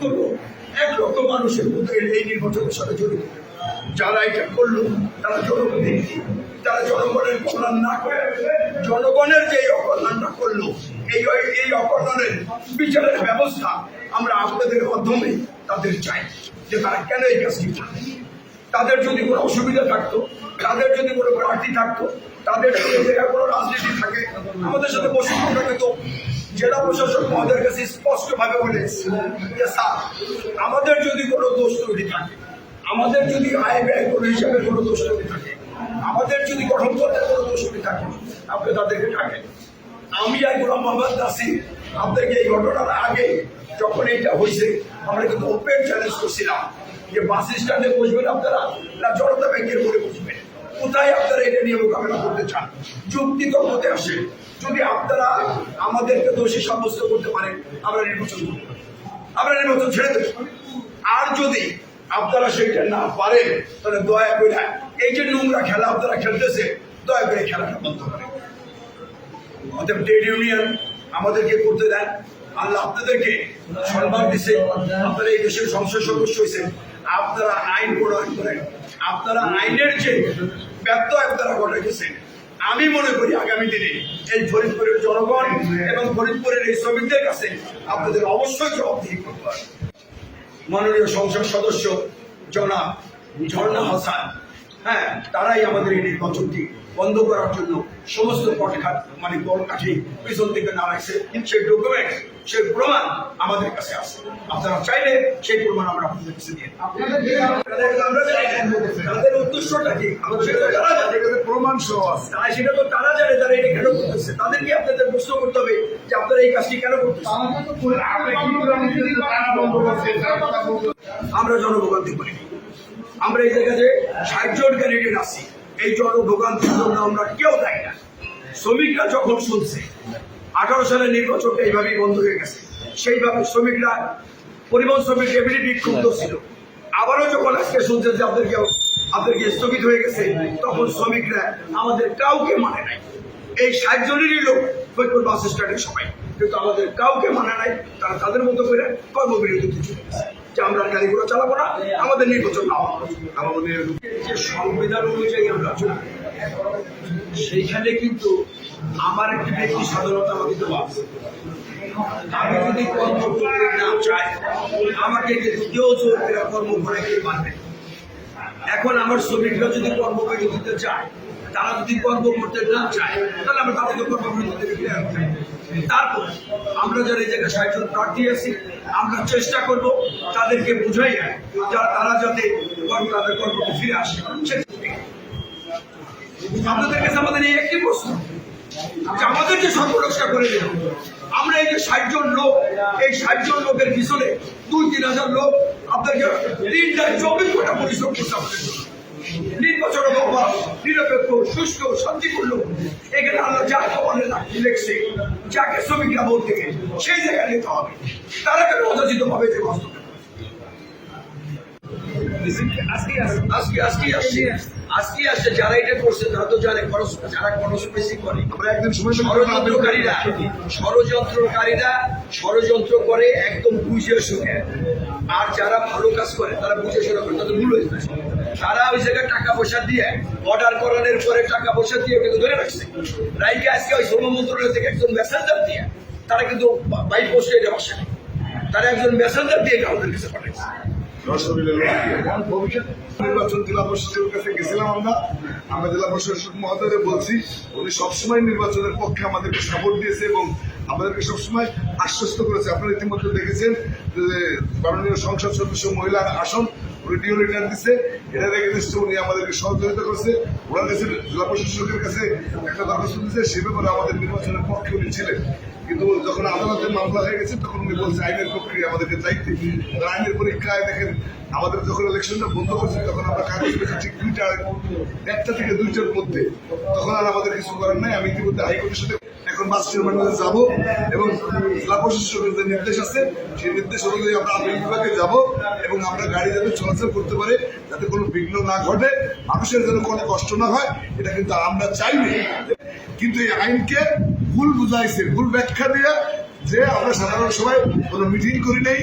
অন্তত এক লক্ষ মানুষের মধ্যে এই নির্বাচনের সাথে জড়িত। যারা এটা করল, তারা জনগণের তারা জনগণের কল্যাণ না করে জনগণের যে অকল্যাণটা করল, এই এই অকল্যাণের বিচারের ব্যবস্থা আমরা আপনাদের মাধ্যমে তাদের চাই যে তারা কেন এই কাজটি করবে তাদের যদি কোনো অসুবিধা থাকতো, তাদের যদি কোনো প্রার্থী থাকতো, তাদের যদি কোনো রাজনীতি থাকে, আমাদের সাথে বসে আমরা কিন্তু জেলা প্রশাসক আমাদের কাছে স্পষ্টভাবে বলে যে, স্যার, আমাদের যদি কোনো দোষ তৈরি থাকে, আমাদের যদি আয় ব্যয় কোনো হিসাবে কোনো দোষ তৈরি থাকে, আমাদের যদি গঠন করতে কোনো দোষ ত্রুটি থাকে, আপনি তাদেরকে ডাকেন। আমি আর গোলাম মোহাম্মদ নাসির আপনাকে এই ঘটনার আগে যখন এইটা হয়েছে, আমরা কিন্তু ওপেন চ্যালেঞ্জ করছিলাম যে, বাস স্ট্যান্ডে বসবেন আপনারা না জনতা ব্যাংকের মোড়ে বসবেন? কোথায় আপনারা এটা নিয়ে মোকাবেলা করতে চান? যুক্তি তত্ত্বতে আসে। যদি আপনারা আমাদেরকে দোষী সাব্যস্ত করতে পারেন, আমরা নির্বাচন করব আমরা নির্বাচন ছেড়ে দেব। আর যদি আপনারা সেটা না পারেন, তাহলে দয়া করে এই যে নোংরা খেলা আপনারা খেলতেছে, দয়া করে খেলাটা বন্ধ করেন। অতএব ট্রেড ইউনিয়ন আমাদেরকে করতে দেন। আল্লাহ আপনাদেরকে সম্মান দিছে। আপনারা এই দেশের সংসদ সদস্য হয়েছেন। আপনারা আইন প্রণয়ন করেন। আপনারা আইনের যে ব্যত্যয় তারা ঘটে গেছেন আমি মনে করি আগামী দিনে এই ফরিদপুরের জনগণ এবং ফরিদপুরের এই শ্রমিকদের কাছে আপনাদের অবশ্যই জবাবদিহি করতে হবে। মাননীয় সংসদ সদস্য জনাব ঝর্ণা হাসান হ্যাঁ তারাই আমাদের এই নির্বাচনটি বন্ধ করার জন্য সমস্ত পটঘাট মানে বল কাঠি পিছন থেকে নামাইছে। সেই ডকুমেন্ট সেই প্রমাণ আমাদের কাছে আছে। আপনারা চাইলে সেই প্রমাণ আমরা আপনাদের কাছে দিয়ে তাদের- উদ্দেশ্যটা কি? সেটা প্রমাণ সহ আছে। সেটা তো তারা জানে তারা এটা কেন করতেছে? তাদেরকে আপনাদের প্রশ্ন করতে হবে যে আপনারা এই কাজটি কেন করতেছেন? আমরা জনভোগান্তি করিনি আমরা এই জায়গাতে ষাট জন ক্যান্ডিডেট আছি। এই জনভোগান্তির জন্য আমরা কেউ দেয় না। শ্রমিকরা যখন শুনছে, আঠারো সালের নির্বাচনটা এইভাবেই বন্ধ হয়ে গেছে। সেইভাবে শ্রমিকরা, পরিবহন শ্রমিক এমনি বিক্ষুব্ধ ছিল। আবারও যখন আজকে শুনছে যে আপনাদেরকে আপনাদেরকে স্থগিত হয়ে গেছে, তখন শ্রমিকরা আমাদের কাউকে মানে নাই। এই ষাট জনেরই লোক ফরিদপুর বাস স্ট্যান্ডের সবাই। কিন্তু আমাদের কাউকে মানে নাই, তারা তাদের মতো করে কর্মবিরতিতে চলে গেছে। যে আমরা গাড়িগুলো চালাবো না, আমাদের নির্বাচন না আমাদের যে সংবিধান অনুযায়ী আমরা চলি, সেইখানে কিন্তু আমার একটি ব্যক্তি স্বাধীনতা আমাকে দেওয়া আমি যদি কর্ম না চাই, আমাকে কিন্তু কেউ করে কর্ম করে পারবে এখন আমার শ্রমিকরা যদি কর্মবিরতিতে চায়, তারা যদি কর্ম করতে না চায়, তাহলে আমরা তাদেরকে কর্মবিরতি থেকে ফিরে আনতে তারপর আমরা যারা এই জায়গায় ষাটজন প্রার্থী আছি, আমরা চেষ্টা করব তাদেরকে বুঝাই যারা, তারা যাতে তাদের কর্মকে ফিরে আসে। আপনাদের কাছে আমাদের এই একটি প্রশ্ন, যে আমাদের যে সর্বরক্ষা করে দিল আমরা এই যে ষাট জন লোক, এই ষাট জন লোকের পিছনে দুই তিন হাজার লোক আপনাদেরকে তিনটা চব্বিশ ঘণ্টা পরিশ্রম করতে হবে। নির্বাচন বাবা নিরপেক্ষ সুস্থ শান্তিপূর্ণ। এখানে আল্লাহ যা খবরে লেখছে যাকে শ্রমিকরা বলতে থেকে সেই জায়গায় নিতে হবে। তারা কেন অযাচিত ভাবে যে কষ্ট? আজকে আজকে আজকে আসছে। আজকে আসছে যারা এটা করছে তারা তো জানে যারা খরচ করে। ষড়যন্ত্রকারীরা ষড়যন্ত্রকারীরা ষড়যন্ত্র করে একদম বুঝে শুনে। আর যারা ভালো কাজ করে তারা বুঝে শুনে করে তাদের ভুল হয়ে যায়। তারা ওই জায়গায় টাকা পয়সা দিয়ে অর্ডার করানোর পরে টাকা পয়সা দিয়ে কিন্তু ধরে রাখছে। রাইকে আজকে ওই শ্রম মন্ত্রণালয় থেকে একজন মেসেঞ্জার দিয়ে তারা কিন্তু বাই পোস্টে এটা বসে তারা একজন মেসেঞ্জার দিয়ে আমাদের কাছে পাঠাইছে। নির্বাচন নির্বাচনের পক্ষে আমাদেরকে এবং সবসময় আশ্বস্ত করেছে। আপনারা ইতিমধ্যে দেখেছেন যে সংসদ সদস্য এটা নিশ্চয় উনি আমাদেরকে সহযোগিতা জেলা কাছে একটা আমাদের নির্বাচনের পক্ষে উনি ছিলেন। কিন্তু যখন আদালতের মামলা হয়ে গেছে, তখন উনি বলছে, আইনের প্রক্রিয়া আমাদেরকে চাইতে। আইনের পরীক্ষায় দেখেন, আমাদের যখন ইলেকশনটা বন্ধ করছে তখন আমরা কাগজ পেয়েছি দুইটা, একটা থেকে দুইটার মধ্যে। তখন আর আমাদের কিছু করার নাই। আমি ইতিমধ্যে হাইকোর্টের সাথে এখন বাস টার্মিনালে যাব এবং জেলা প্রশাসকের যে নির্দেশ আছে, সেই নির্দেশ অনুযায়ী আমরা আপিল বিভাগে যাব এবং আমরা গাড়ি যাতে চলাচল করতে পারে, যাতে কোনো বিঘ্ন না ঘটে, মানুষের যেন কোনো কষ্ট না হয়, এটা কিন্তু আমরা চাইনি। কিন্তু এই আইনকে ভুল বুঝাইছে ভুল ব্যাখ্যা দিয়ে যে আমরা সাধারণ সবাই কোনো মিটিং করি নেই।